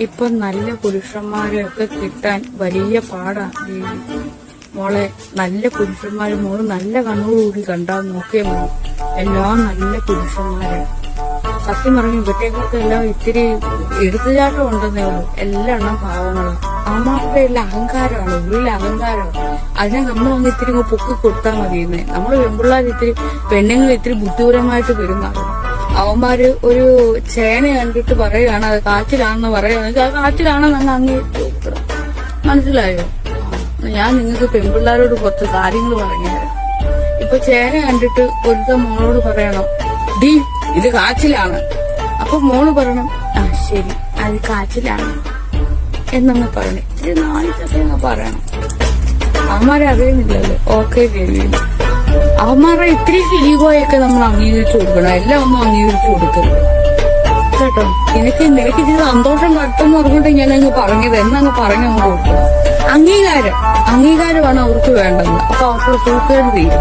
ഇപ്പൊ നല്ല പുരുഷന്മാരെയൊക്കെ കിട്ടാൻ വലിയ പാടാണ് മോളെ നല്ല പുരുഷന്മാര് മോൾ നല്ല കണ്ണോടുകൂടി കണ്ടാൽ നോക്കിയ മതി എല്ലാം നല്ല പുരുഷന്മാരെ സത്യം പറഞ്ഞു ഇവറ്റേക്കൊക്കെ എല്ലാം ഇത്തിരി എടുത്തുചാട്ടം ഉണ്ടെന്നേ ഉള്ളൂ. എല്ലാം എണ്ണം പാവങ്ങളാണ് അമ്മമാരുടെ എല്ലാം അഹങ്കാരമാണ് ഉള്ളിൽ അഹങ്കാരമാണ്. അതിനെ നമ്മൾ അങ്ങ് ഇത്തിരി പൊക്കി കൊടുത്താൽ മതിയെന്നേ. നമ്മൾ പെൺപിള്ളേർ ഇത്തിരി പെണ്ണുങ്ങൾ ഇത്തിരി ബുദ്ധിപരമായിട്ട് പെരുമാറും. അവന്മാര് ഒരു ചേന കണ്ടിട്ട് പറയുകയാണ് അത് കാറ്റിലാണെന്ന് പറയുകയാണെങ്കിൽ ആ കാറ്റിലാണെന്ന് അങ്ങ് അംഗീകരിച്ചു മനസ്സിലായോ? ഞാൻ നിങ്ങൾക്ക് പെൺപിള്ളേരോട് കുറച്ച് കാര്യങ്ങൾ പറഞ്ഞു ഇപ്പൊ ചേന കണ്ടിട്ട് ഒരുത്ത മോളോട് പറയണം ഡി ഇത് കാച്ചിലാണ്. അപ്പൊ മോൾ പറയണം ആ ശരി അത് കാച്ചിലാണ്. എന്നങ്ങ് പറയണേ. ഇത്തിരി അങ്ങ് പറയണം. അവന്മാരെ അറിയുന്നില്ലല്ലോ. ഓക്കെ ദേവി അവന്മാരുടെ ഇത്തിരി ഫിലീഗോയൊക്കെ നമ്മൾ അംഗീകരിച്ചു കൊടുക്കണം. എല്ലാം ഒന്നും അംഗീകരിച്ചു കൊടുക്കരുത്. കേട്ടോ? എനിക്ക് നിനക്ക് ഇതിന് സന്തോഷം കട്ടെന്ന് പറഞ്ഞിട്ട് ഞാൻ അങ്ങ് പറഞ്ഞത്. എന്നങ്ങ് പറഞ്ഞു കൊടുക്കണം. അംഗീകാരം. അംഗീകാരമാണ് അവർക്ക് വേണ്ടത്. അപ്പൊ അവർക്ക് സൂക്കേട് തീരും